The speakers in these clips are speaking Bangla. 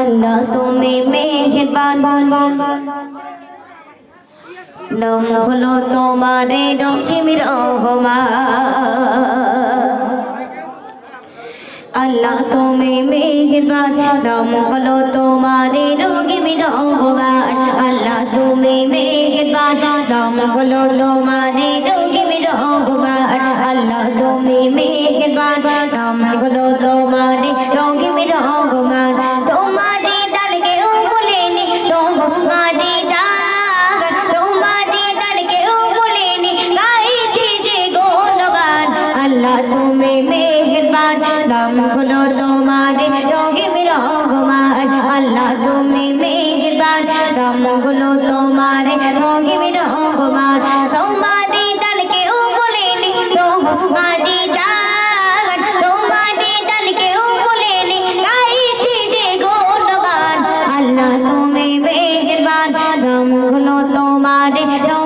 আল্লাহ তুমি মেহেরবান। নাম হলো তোমারে রহিম। রহমান আল্লাহ তুমি মেহেরবান নাম হলো তোমারে রহিম। রহমান আল্লাহ তুমি মেহেরবান নাম হলো তোমারে রহিম। রহমান আল্লাহ তুমি মেহেরবান নাম হলো তোমারে নাম হলো তোমারে রহিম রহমান আল্লাহ তুমি মেহেরবান নাম হলো তোমারে রহিম রহমান তোমারে ডালকে বলেনি তোমারে ডাল তোমারে ডালকে বলেনি গাইছি যে গুণগান আল্লাহ তুমি মেহেরবান নাম হলো তোমারে রহিম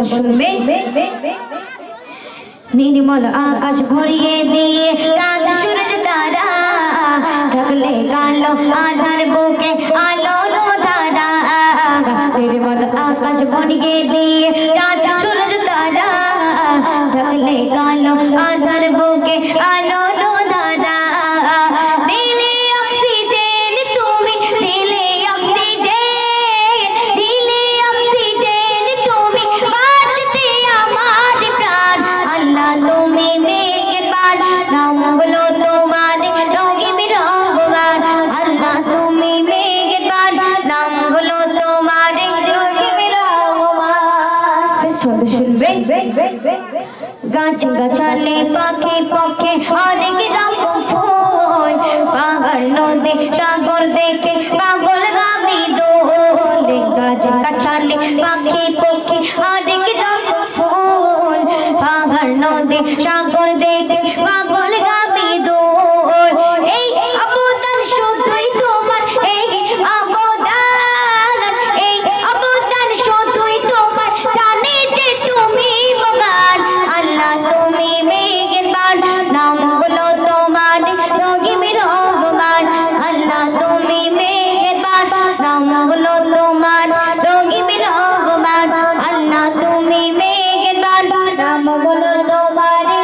কথা নির্মল আকাশ ভরিয়ে দিয়ে চাঁদ সূরজ তারা ঢাকলে কালো আধার বুকে আলো ধারা নির্মল আকাশ ভরিয়ে দিয়ে চাঁদ সূরজ তারা ঢাকলে কালো আধার বুকে আলো শব্দ শুনবে গাছ গাছালে পাখি পক্ষে অনেক রকম ফুল। নাম বলো তোমার